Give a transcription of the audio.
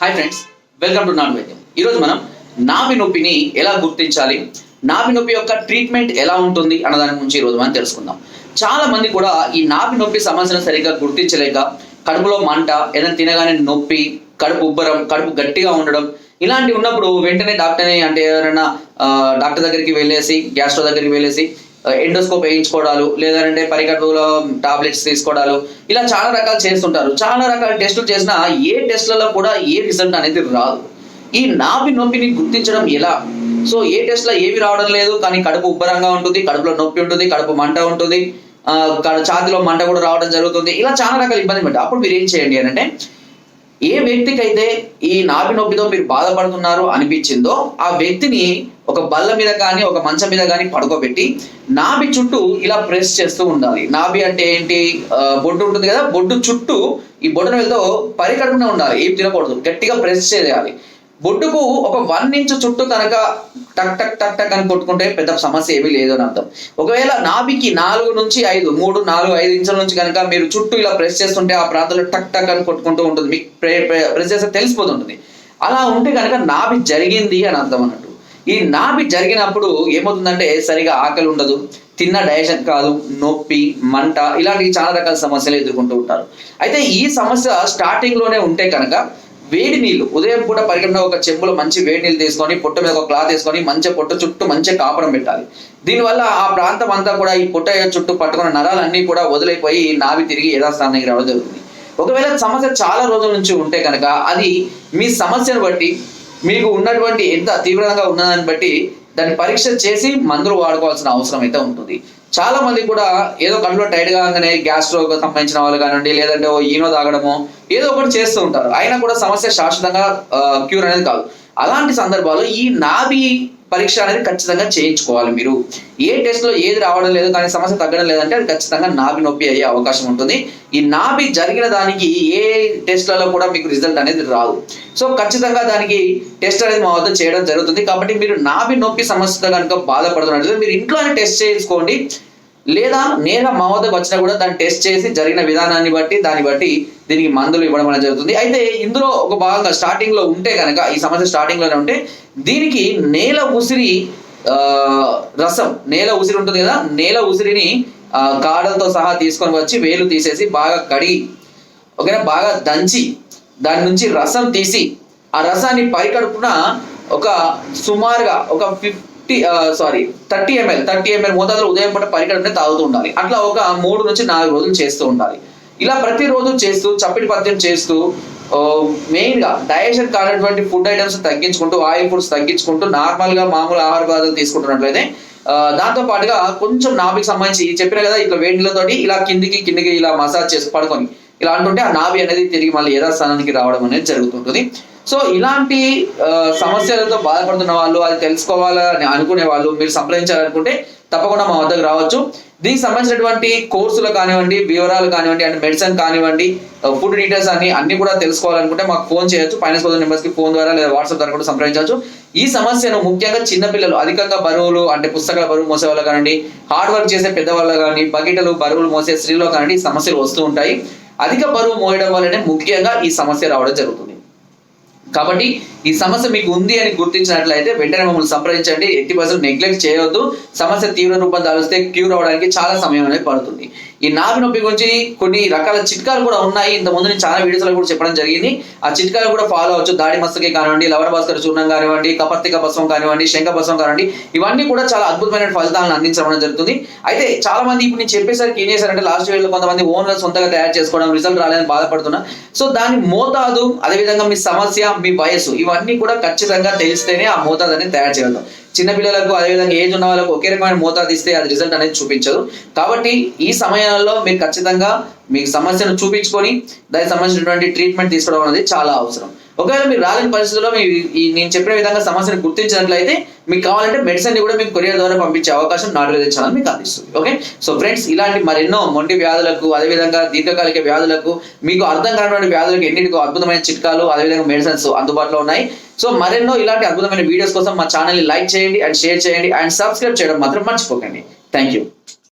Hi friends welcome to నాన్ వైద్యం ఈరోజు మనం నాభి నొప్పిని ఎలా గుర్తించాలి? నాభి నొప్పి యొక్క ట్రీట్మెంట్ ఎలా ఉంటుంది అన్న దాని గురించి ఈరోజు మనం తెలుసుకుందాం. చాలా మంది కూడా ఈ నాభి నొప్పి సమస్యను సరిగ్గా గుర్తించలేక కడుపులో మంట ఏదైనా తినగానే నొప్పి కడుపు ఉబ్బరం కడుపు గట్టిగా ఉండడం ఇలాంటి ఉన్నప్పుడు వెంటనే డాక్టర్ని అంటే ఎవరైనా డాక్టర్ దగ్గరికి వెళ్ళేసి గ్యాస్ట్రో దగ్గరికి వెళ్ళేసి ఎండోస్కోప్ వేయించుకోవడాలు లేదంటే పరికట్టులో టాబ్లెట్స్ తీసుకోవడాలు ఇలా చాలా రకాలు చేస్తుంటారు. చాలా రకాల టెస్టులు చేసినా ఏ టెస్ట్లలో కూడా ఏ రిజల్ట్ అనేది రాదు. ఈ నాభి నొప్పిని గుర్తించడం ఎలా? సో ఏ టెస్ట్లో ఏవి రావడం లేదు కానీ కడుపు ఉబ్బరంగా ఉంటుంది కడుపులో నొప్పి ఉంటుంది కడుపు మంట ఉంటుంది ఛాతిలో మంట కూడా రావడం జరుగుతుంది ఇలా చాలా రకాల ఇబ్బంది పెట్టారు అప్పుడు మీరు ఏం చేయండి అంటే ఏ వ్యక్తికైతే ఈ నాభి నొప్పితో మీరు బాధపడుతున్నారు అనిపించిందో ఆ వ్యక్తిని ఒక బల్ల మీద కానీ ఒక మంచం మీద కానీ పడుకోబెట్టి నాభి చుట్టూ ఇలా ప్రెస్ చేస్తూ ఉండాలి. నాభి అంటే ఏంటి? బొడ్డు ఉంటుంది కదా బొడ్డు చుట్టూ ఈ బొడ్డు వెళ్తూ పరికడుపున ఉండాలి. ఏం తినకూడదు. గట్టిగా ప్రెస్ చేయాలి. బొడ్డుకు ఒక వన్ ఇంచ్ చుట్టూ కనుక టక్ టక్ టక్ టక్ అని కొట్టుకుంటే పెద్ద సమస్య ఏమీ లేదు అని అర్థం. ఒకవేళ నాభికి నాలుగు నుంచి ఐదు మూడు నాలుగు ఐదు ఇంచుల నుంచి కనుక మీరు చుట్టూ ఇలా ప్రెస్ చేస్తుంటే ఆ ప్రాంతంలో టక్ టక్ అని కొట్టుకుంటూ ఉంటుంది. మీకు ప్రెస్ చేస్తే తెలిసిపోతుంటుంది అలా ఉంటే కనుక నాభి జరిగింది అని అర్థం అన్నట్టు. ఈ నాభి జరిగినప్పుడు ఏమవుతుందంటే సరిగా ఆకలి ఉండదు తిన్న డైజెషన్ కాదు నొప్పి మంట ఇలాంటి చాలా రకాల సమస్యలు ఎదుర్కొంటూ ఉంటారు. అయితే ఈ సమస్య స్టార్టింగ్లోనే ఉంటే కనుక వేడి నీళ్ళు ఉదయం పూట పరిగణ ఒక చెంబులో మంచి వేడి నీళ్ళు తీసుకొని పొట్ట మీద ఒక క్లాత్ వేసుకొని మంచి పొట్ట చుట్టూ మంచి కాపడం పెట్టాలి. దీనివల్ల ఆ ప్రాంతం అంతా కూడా ఈ పొట్ట చుట్టూ పట్టుకున్న నరాలన్నీ కూడా వదిలైపోయి నావి తిరిగి యథాస్థానానికి రావడం జరుగుతుంది. ఒకవేళ సమస్య చాలా రోజుల నుంచి ఉంటే కనుక అది మీ సమస్యను బట్టి మీకు ఉన్నటువంటి ఎంత తీవ్రంగా ఉన్నదాన్ని బట్టి దాన్ని పరీక్ష చేసి మందులు వాడుకోవాల్సిన అవసరం అయితే ఉంటుంది. చాలా మంది కూడా ఏదో కడుపులో టైట్ కాగానే గ్యాస్ట్రోకి సంబంధించిన వాళ్ళు కానివ్వండి లేదంటే ఓ ఈనో తాగడము ఏదో ఒకటి చేస్తూ ఉంటారు. అయినా కూడా సమస్య శాశ్వతంగా క్యూర్ అనేది కాదు. అలాంటి సందర్భాల్లో ఈ నాభి పరీక్ష అనేది ఖచ్చితంగా చేయించుకోవాలి మీరు. ఏ టెస్ట్లో ఏది రావడం లేదు కానీ సమస్య తగ్గడం లేదంటే అది ఖచ్చితంగా నాభి నొప్పి అయ్యే అవకాశం ఉంటుంది. ఈ నాభి జరిగిన దానికి ఏ టెస్ట్లలో కూడా మీకు రిజల్ట్ అనేది రాదు. సో ఖచ్చితంగా దానికి టెస్ట్ అనేది మా వద్ద చేయడం జరుగుతుంది. కాబట్టి మీరు నాభి నొప్పి సమస్యతో కనుక బాధపడుతున్నట్లయితే మీరు ఇంట్లోనే టెస్ట్ చేసుకోండి లేదా నేను మా వద్దకు వచ్చినా కూడా దాన్ని టెస్ట్ చేసి జరిగిన విధానాన్ని బట్టి దాన్ని బట్టి దీనికి మందులు ఇవ్వడం అనేది జరుగుతుంది. అయితే ఇందులో ఒక భాగంగా స్టార్టింగ్లో ఉంటే కనుక ఈ సమస్య స్టార్టింగ్లోనే ఉంటే దీనికి నేల ఉసిరి రసం నేల ఉసిరి ఉంటుంది కదా నేల ఉసిరిని కాడలతో సహా తీసుకొని వచ్చి వేలు తీసేసి బాగా కడిగి ఓకేనా బాగా దంచి దాని నుంచి రసం తీసి ఆ రసాన్ని పైకడుపున ఒక సుమారుగా ఒక fifty sorry thirty ML thirty ML మోతాదులో ఉదయం పూట పరికడుపునే తాగుతూ ఉండాలి. అట్లా ఒక మూడు నుంచి నాలుగు రోజులు చేస్తూ ఉండాలి. ఇలా ప్రతిరోజు చేస్తూ చప్పిడి పద్యం చేస్తూ మెయిన్గా డైజెషన్ కానటువంటి ఫుడ్ ఐటమ్స్ తగ్గించుకుంటూ ఆయిల్ ఫుడ్స్ తగ్గించుకుంటూ నార్మల్గా మామూలు ఆహార పదార్థాలు తీసుకుంటున్నట్లయితే దాంతో పాటుగా కొంచెం నాభికి సంబంధించి చెప్పిన కదా ఇట్లా వేడిలతోటి ఇలా కిందికి కిందికి ఇలా మసాజ్ చేసి పడుకొని ఇలా అంటుంటే ఆ నాభి అనేది తిరిగి మళ్ళీ యథాస్థానానికి రావడం అనేది జరుగుతుంటుంది. సో ఇలాంటి సమస్యలతో బాధపడుతున్న వాళ్ళు అది తెలుసుకోవాలని అనుకునే వాళ్ళు మీరు సంప్రదించాలనుకుంటే తప్పకుండా మా వద్దకు రావచ్చు. దీనికి సంబంధించినటువంటి కోర్సులు కానివ్వండి వివరాలు కానివ్వండి అండ్ మెడిసిన్ కానివ్వండి ఫుడ్ డీటెయిల్స్ అన్ని అన్ని కూడా తెలుసుకోవాలనుకుంటే మాకు ఫోన్ చేయొచ్చు. ఫైనాన్స్ కోదర్ నెంబర్స్కి ఫోన్ ద్వారా లేదా వాట్సాప్ ద్వారా కూడా సంప్రదించవచ్చు. ఈ సమస్యను ముఖ్యంగా చిన్నపిల్లలు అధికంగా బరువులు అంటే పుస్తకాల బరువు మోసే వాళ్ళు కానివ్వండి హార్డ్ వర్క్ చేసే పెద్దవాళ్ళు కానీ బకెటలు బరువులు మోసే స్త్రీలో కానివ్వండి సమస్యలు వస్తూ ఉంటాయి. అధిక బరువు మోయడం వల్లనే ముఖ్యంగా ఈ సమస్య రావడం జరుగుతుంది. కాబట్టి ఈ సమస్య మీకు ఉంది అని గుర్తించినట్లయితే వెంటనే మమ్మల్ని సంప్రదించండి. ఎట్టి పర్సెంట్ నెగ్లెక్ట్ చేయవద్దు సమస్య తీవ్ర రూపం దాలిస్తే క్యూర్ అవడానికి చాలా సమయం అనేది పడుతుంది. ఈ నాభి నొప్పి గురించి కొన్ని రకాల చిట్కాలు కూడా ఉన్నాయి. ఇంత ముందు నేను చాలా వీడియోస్లో కూడా చెప్పడం జరిగింది. ఆ చిట్కాలు కూడా ఫాలో అవచ్చు దాడి మస్తకి కానివ్వండి లవర్ భాస్కర్ చూర్ణం కానివ్వండి కపర్తిక భస్వం కానివ్వండి శంఖ భస్వం కానివ్వండి ఇవన్నీ కూడా చాలా అద్భుతమైన ఫలితాలను అందించడం జరుగుతుంది. అయితే చాలా మంది ఇప్పుడు నేను చెప్పేసరికి ఏం చేశారంటే లాస్ట్ ఇయర్లో కొంతమంది ఓన్గా సొంతంగా తయారు చేసుకోవడం రిజల్ట్ రాలేదని బాధపడుతున్నా. సో దాని మోతాదు అదేవిధంగా మీ సమస్య మీ వయసు ఇవన్నీ అవన్నీ కూడా ఖచ్చితంగా తెలిస్తేనే ఆ మోతాదు అనేది తయారు చేయగలం చిన్నపిల్లలకు అదేవిధంగా ఏజ్ ఉన్న వాళ్ళకు ఒకే రకమైన మోతాదు ఇస్తే అది రిజల్ట్ అనేది చూపించదు. కాబట్టి ఈ సమయంలో మీరు ఖచ్చితంగా మీకు సమస్యను చూపించుకొని దానికి సంబంధించినటువంటి ట్రీట్మెంట్ తీసుకోవడం అనేది చాలా అవసరం. ఒకవేళ మీరు రాలేని పరిస్థితుల్లో మీ నేను చెప్పిన విధంగా సమస్యను గుర్తించినట్లయితే మీకు కావాలంటే మెడిసిన్ కూడా మీకు కొరియర్ ద్వారా పంపించే అవకాశం నాటువేద ఛానల్ మీకు అందిస్తుంది. ఓకే సో ఫ్రెండ్స్ ఇలాంటి మరెన్నో మొండి వ్యాధులకు అదేవిధంగా దీర్ఘకాలిక వ్యాధులకు మీకు అర్థం కానటువంటి వ్యాధులకు ఎన్నిటికో అద్భుతమైన చిట్కాలు అదేవిధంగా మెడిసిన్స్ అందుబాటులో ఉన్నాయి. సో మరెన్నో ఇలాంటి అద్భుతమైన వీడియోస్ కోసం మా ఛానల్ని లైక్ చేయండి అండ్ షేర్ చేయండి అండ్ సబ్స్క్రైబ్ చేయడం మాత్రం మర్చిపోకండి. Thank you